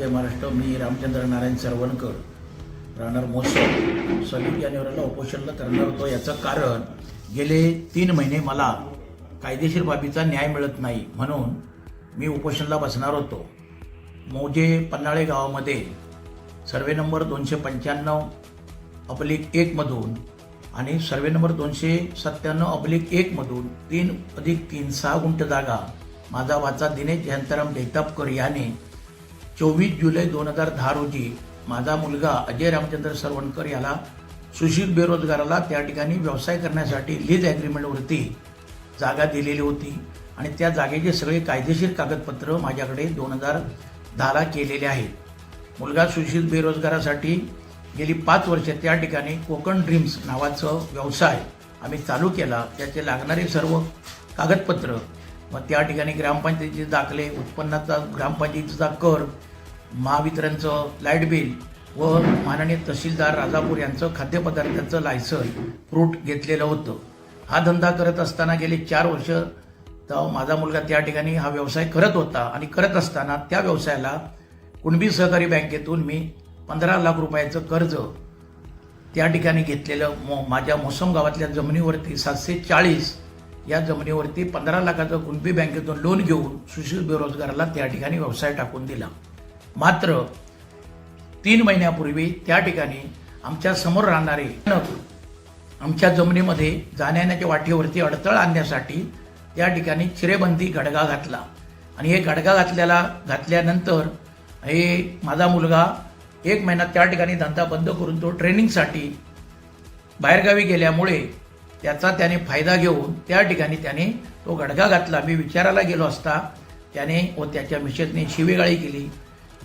जय महाराष्ट्र मी रामचंद्र नारायण सरवणकर. राहणार मोसम. सव्वीस जानेवारीला उपोषणला करणार होतो याचं कारण गेले तीन महिने मला कायदेशीर बाबीचा न्याय मिळत नाही म्हणून मी उपोषणला बसणार होतो. मौजे पन्हाळे गावामध्ये सर्वे नंबर दोनशे पंच्याण्णव अपलिक एकमधून आणि सर्वे नंबर दोनशे सत्त्याण्णव अपलिक एकमधून तीन अधिक तीन सहा गुंठ जागा माझा वाचा दिनेश जयंतराम जैतापकर याने चोवीस जुलै दोन हजार दहा रोजी माझा मुलगा अजय रामचंद्र सरवणकर याला सुशील बेरोजगाराला त्या ठिकाणी व्यवसाय करण्यासाठी लीज ॲग्रीमेंटवरती जागा दिलेली होती आणि त्या जागेचे सगळे कायदेशीर कागदपत्र माझ्याकडे दोन हजार दहाला केलेले आहेत मुलगा सुशील बेरोजगारासाठी गेली पाच वर्ष त्या ठिकाणी कोकण ड्रीम्स नावाचं व्यवसाय आम्ही चालू केला. त्याचे लागणारे सर्व कागदपत्र मग त्या ठिकाणी ग्रामपंचायतीचे दाखले उत्पन्नाचा ग्रामपंचायतीचा कर महावितरणचं लाइट बिल व माननीय तहसीलदार राजापूर यांचं खाद्यपदार्थांचं लायसन फ्रूट घेतलेलं होतं. हा धंदा करत असताना गेले चार वर्ष तर माझा मुलगा त्या ठिकाणी हा व्यवसाय करत होता आणि करत असताना त्या व्यवसायाला कुणबी सहकारी बँकेतून मी पंधरा लाख रुपयाचं कर्ज त्या ठिकाणी घेतलेलं. मो माझ्या मोसम गावातल्या जमिनीवरती सातशे चाळीस या जमिनीवरती पंधरा लाखाचं कुणबी बँकेतून लोन घेऊन सुशील बेरोजगाराला त्या ठिकाणी व्यवसाय टाकून दिला. मात्र तीन महिन्यापूर्वी त्या ठिकाणी आमच्यासमोर राहणारे आमच्या जमिनीमध्ये जाण्याच्या वाटेवरती अडथळा आणण्यासाठी त्या ठिकाणी चिरेबंदी गडगा घातला. आणि हे गडगा घातल्याला घातल्यानंतर हे माझा मुलगा एक महिना त्या ठिकाणी धंदा बंद करून तो ट्रेनिंगसाठी बाहेरगावी गेल्यामुळे त्याचा त्याने फायदा घेऊन त्या ठिकाणी त्याने तो गडगा घातला. मी विचारायला गेलो असता त्याने व त्याच्या मिसेसने शिवेगाळी केली.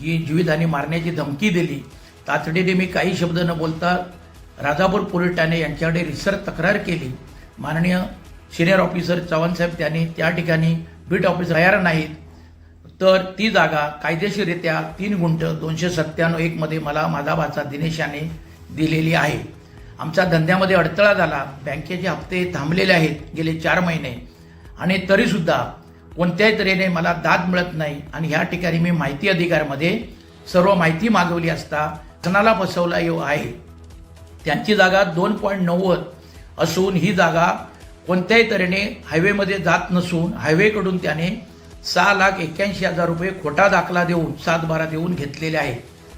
जी जीवितहानी मारण्याची धमकी दिली. तातडीने मी काही शब्द न बोलता राजापूर पोलीस ठाणे यांच्याकडे रिसर तक्रार केली. माननीय सिनियर ऑफिसर चव्हाणसाहेब त्यांनी त्या ठिकाणी बीट ऑफिस तयार नाहीत. तर ती जागा कायदेशीररित्या तीन गुंठ दोनशे सत्त्याण्णव एकमध्ये मला माझा भाचा दिनेश याने दिलेली आहे. आमच्या धंद्यामध्ये अडथळा झाला. बँकेचे हप्ते थांबलेले आहेत गेले चार महिने. आणि तरीसुद्धा कोणत्याही तऱ्हेने मला दाद मिळत नाही आणि ह्या ठिकाणी मी माहिती अधिकारमध्ये सर्व माहिती मागवली असता सणाला बसवला येऊ आहे. त्यांची जागा दोन पॉईंट नव्वद असून ही जागा कोणत्याही तऱ्हेने हायवेमध्ये जात नसून हायवेकडून त्याने सहा लाख एक्क्याऐंशी हजार रुपये खोटा दाखला देऊन सात बारा देऊन घेतलेले आहे.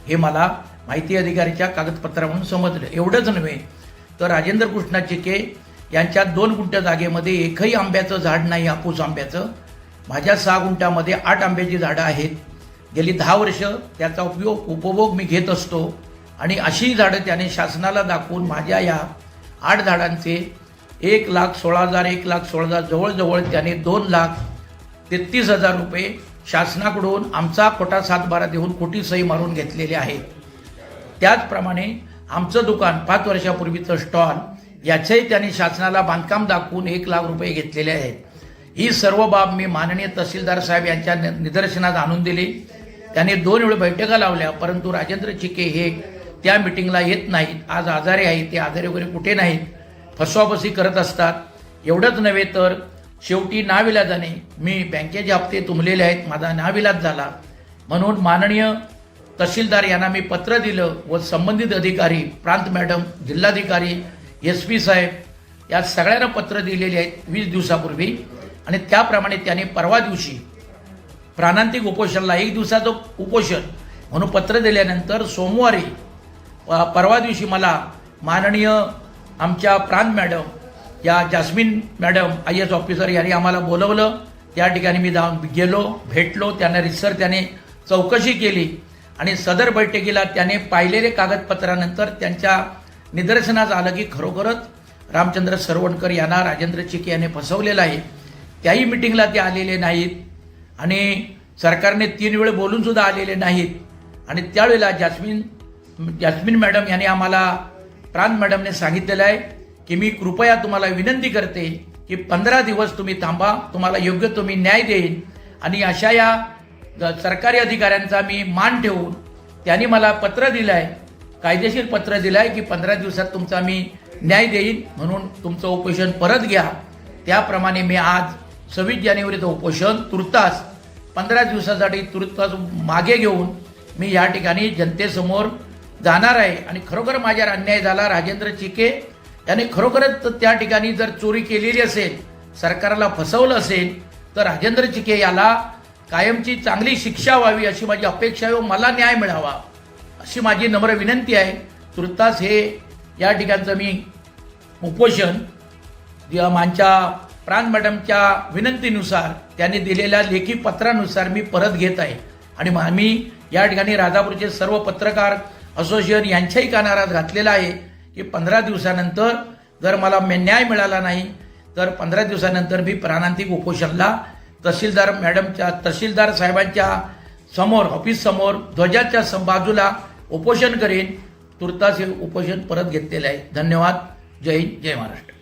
हे मला माहिती अधिकारीच्या कागदपत्रावरून समजलं. एवढंच नव्हे तर राजेंद्र कृष्णा चिके यांच्या दोन गुंठ जागेमध्ये एकही आंब्याचं झाड नाही हापूस आंब्याचं. माझ्या सहा गुंठ्यामध्ये आठ आंब्याची झाडं आहेत. गेली दहा वर्ष त्याचा उपयोग उपभोग मी घेत असतो. आणि अशी झाडं त्याने शासनाला दाखवून माझ्या या आठ झाडांचे एक लाख सोळा हजार एक लाख सोळा हजार जवळजवळ त्याने दोन लाख तेहतीस हजार रुपये शासनाकडून आमचा खोटा सातबारा देऊन खोटी सही मारून घेतलेली आहे. त्याचप्रमाणे आमचं दुकान पाच वर्षापूर्वीचं स्टॉल याचंही त्याने शासनाला बांधकाम दाखवून एक लाख रुपये घेतलेले आहेत. ही सर्व बाब मी माननीय तहसीलदार साहेब यांच्या नि- निदर्शनास आणून दिली. त्यांनी दोन वेळ बैठका लावल्या परंतु राजेंद्र चिके हे त्या मिटिंगला येत नाहीत. आज आजारी आहेत ते आजारी वगैरे कुठे नाहीत. फसवाफसी करत असतात. एवढंच नव्हे तर शेवटी नाविलाजाने मी बँकेचे हप्ते तुंबलेले आहेत माझा नाविलाज झाला. म्हणून माननीय तहसीलदार यांना मी पत्र दिलं व संबंधित अधिकारी प्रांत मॅडम जिल्हाधिकारी एस पी साहेब या सगळ्यांना पत्र दिलेली आहेत वीस दिवसापूर्वी. आणि त्याप्रमाणे त्याने परवा दिवशी प्राणांतिक उपोषणला एक दिवसाचं उपोषण म्हणून पत्र दिल्यानंतर सोमवारी परवा दिवशी मला माननीय आमच्या प्रांत मॅडम या Jasmine madam I S officer यांनी आम्हाला बोलवलं. त्या ठिकाणी मी जाऊन गेलो भेटलो त्यांना रिसर त्याने चौकशी केली आणि सदर बैठकीला त्याने पाहिलेले कागदपत्रानंतर त्यांच्या निदर्शनास आलं की खरोखरच रामचंद्र सरवणकर यांना राजेंद्र चिके याने फसवलेलं आहे. त्याही मिटिंगला ते आलेले नाहीत. आणि सरकारने तीन वेळ बोलूनसुद्धा आलेले नाहीत. आणि त्यावेळेला जास्मिन जास्मिन मॅडम यांनी आम्हाला प्रांत मॅडमने सांगितलेलं आहे की मी कृपया तुम्हाला विनंती करते की पंधरा दिवस तुम्ही थांबा तुम्हाला योग्य तुम्ही न्याय देईन. आणि अशा या सरकारी अधिकाऱ्यांचा मी मान ठेवून त्यांनी मला पत्र दिलं आहे कायदेशीर पत्र दिलं आहे की पंधरा दिवसात तुमचा मी न्याय देईन म्हणून तुमचं उपोषण परत घ्या. त्याप्रमाणे मी आज सव्वीस जानेवारीचं उपोषण तुर्तास पंधरा दिवसासाठी तुर्तास मागे घेऊन मी या ठिकाणी जनतेसमोर जाणार आहे. आणि खरोखर माझ्यावर अन्याय झाला. राजेंद्र चिके याने खरोखरच त्या ठिकाणी जर चोरी केलेली असेल सरकारला फसवलं असेल तर राजेंद्र चिके याला कायमची चांगली शिक्षा व्हावी अशी माझी अपेक्षा आहे व मला न्याय मिळावा अशी माझी नम्र विनंती आहे. तुर्तास हे या ठिकाणचं मी उपोषण मांच्या प्राण मॅडमच्या विनंतीनुसार त्यांनी दिलेल्या लेखी पत्रानुसार मी परत घेत आहे. आणि मग आम्ही या ठिकाणी राजापूरचे सर्व पत्रकार असोसिएशन यांच्याही कानारात घातलेला आहे की पंधरा दिवसानंतर जर मला न्याय मिळाला नाही तर पंधरा दिवसानंतर मी प्राणांतिक उपोषणला तहसीलदार मॅडमच्या तहसीलदार साहेबांच्या समोर ऑफिस समोर ध्वजाच्या सं- बाजूला उपोषण करेन. तुर्तास हे उपोषण परत घेतलेलं आहे. धन्यवाद. जय हिंद जय महाराष्ट्र.